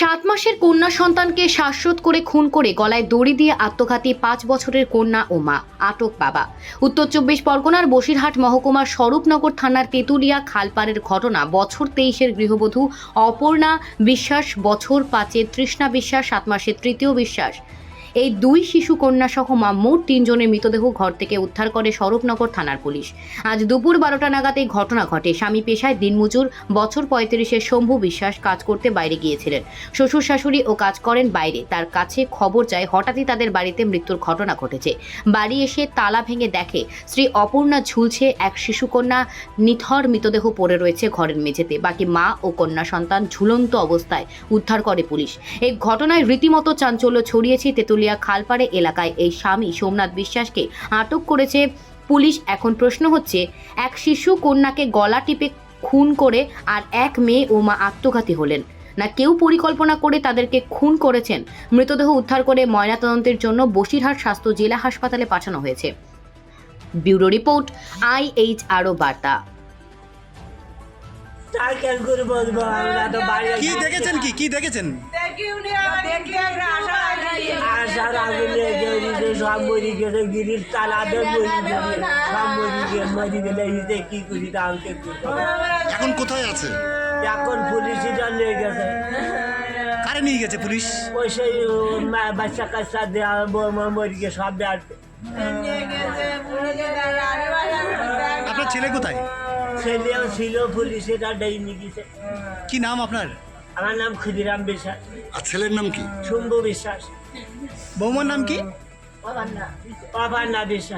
সাত মাসের কন্যা সন্তানকে শ্বাসরোধ করে খুন করে গলায় দড়ি দিয়ে আত্মঘাতী পাঁচ বছরের কন্যা ও মা, আটক বাবা। উত্তর চব্বিশ পরগনার বসিরহাট মহকুমার স্বরূপনগর থানার তেঁতুলিয়া খালপাড়ের ঘটনা বছর তেইশের গৃহবধূ অপর্ণা বিশ্বাস, বছর পাঁচের তৃষ্ণা বিশ্বাস, সাত মাসের তৃতীয় বিশ্বাস। এই দুই শিশু কন্যা সহ মা মোট তিনজনের মৃতদেহ ঘর থেকে উদ্ধার করে স্বরূপনগর থানার পুলিশ। আজ দুপুর বারোটা নাগাদ এই ঘটনা ঘটে। স্বামী পেশায় দিনমজুর, বছর পঁয়ত্রিশের শম্ভু বিশ্বাস কাজ করতে বাইরে গিয়েছিলেন। শ্বশুর শাশুড়ি ও কাজ করেন বাইরে। তার কাছে খবর যায়, হঠাৎই তাদের বাড়িতে মৃত্যুর ঘটনা ঘটেছে। বাড়ি এসে তালা ভেঙে দেখে, স্ত্রী অপূর্ণা ঝুলছে, এক শিশুকন্যা নিথর মৃতদেহ পড়ে রয়েছে ঘরের মেঝেতে। বাকি মা ও কন্যা সন্তান ঝুলন্ত অবস্থায় উদ্ধার করে পুলিশ। এই ঘটনায় রীতিমতো চাঞ্চল্য ছড়িয়েছে তেঁতুলিয়া খালপাড়ে এলাকায় এই স্বামী সোমনাথ বিশ্বাসকে আটক করেছে। পুলিশ এখন প্রশ্ন হচ্ছে এক শিশু কন্যাকে গলা টিপে খুন করে আর এক মেয়ে ও মা আত্মঘাতী হলেন। না কেউ পরিকল্পনা করে তাদেরকে খুন করেছেন? মৃতদেহ উদ্ধার করে ময়নাতদন্তের জন্য বসিরহাট স্বাস্থ্য জেলা হাসপাতালে পাঠানো হয়েছে। ব্যুরো রিপোর্ট আইএইচআরও বার্তা। কি দেখেছেন কি? কি দেখেছেন? আসার আগে গেছে সব মরি গেছে গিরির তালাতে মরি গেছে। সব মরি গিয়ে মরি গেলে কি করি আমাকে এখন কোথায় আছে? এখন পুলিশিটা লেগে গেছে। কারে নিয়ে গেছে পুলিশ? ওই সেই বাচ্চা কাচ্চা দেওয়া মরি গিয়ে সব দেওয়ার আপনার ছেলে কোথায়? ছেলেও ছিল পুলিশিটা ডেই নিয়ে গেছে। কি নাম আপনার? আমার নাম ক্ষুদিরাম বিশ্বাস। আর ছেলের নাম কি? শুম্ভু বিশ্বাস। বৌমার নাম কি? পাবান্না পাবান্না বিশ্বাস